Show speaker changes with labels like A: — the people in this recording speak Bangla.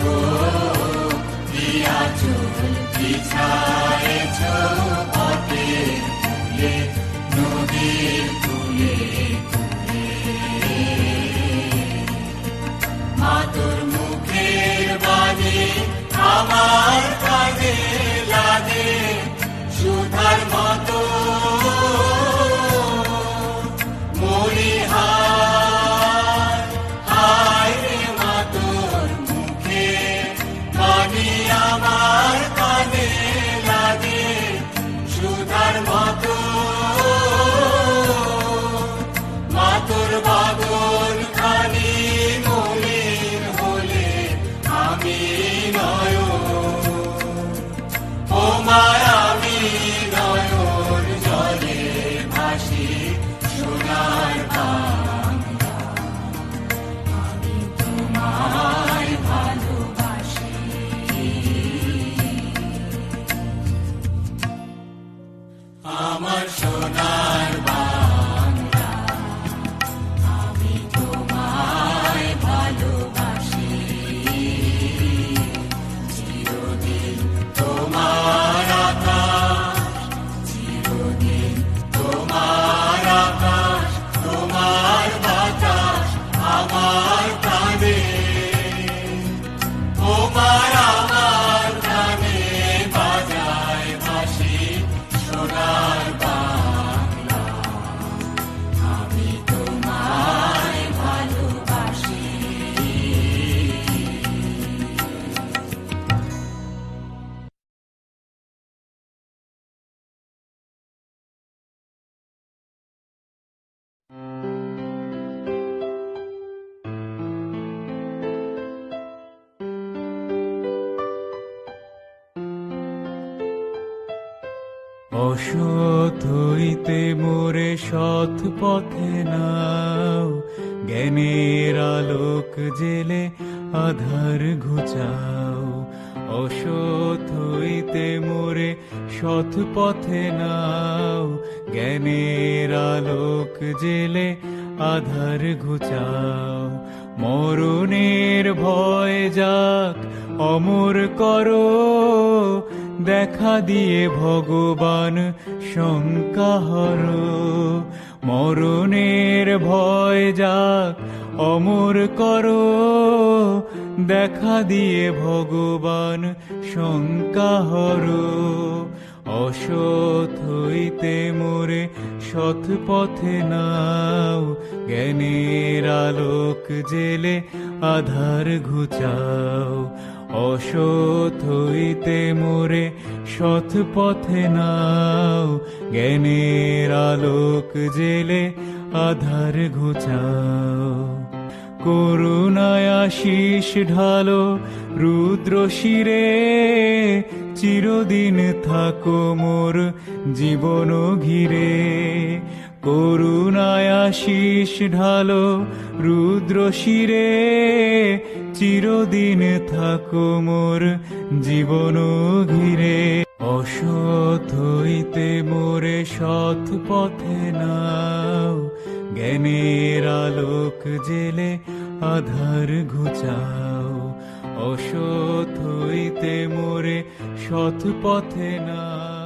A: Oh.
B: অসৎ হইতে মোরে সৎ পথে নাও। জ্ঞানের আলোক জেলে আধার ঘুচাও। অসৎ হইতে মোরে সৎ পথে নাও। জ্ঞানের আলোক জেলে আধার ঘুচাও। মরণের ভয় যাক, অমর করো। দেখা দিয়ে ভগবান শঙ্কাহর। মরণের ভয় যাক, অমর করো। দেখা দিয়ে ভগবান শঙ্কাহর। অসৎ হইতে মোরে সৎ পথে নাও। জ্ঞানের আলোক জেলে আধার ঘুচাও। অসৎ হইতে মোরে সৎ পথে নাও। জ্ঞানের আলোক জেলে আধার ঘুচাও। করুণায় আশিস ঢালো রুদ্র শিরে, চিরদিন থাকো মোর জীবন ঘিরে। করুণায় আশিস ঢালো রুদ্র শিরে চিরদিন থাকো মোর জীবন ঘিরে। অসৎ হইতে মোরে সৎ পথে নাও। জ্ঞানের আলোক জেলে আধার ঘুচাও। অসৎ হইতে মোরে সৎ পথে নাও।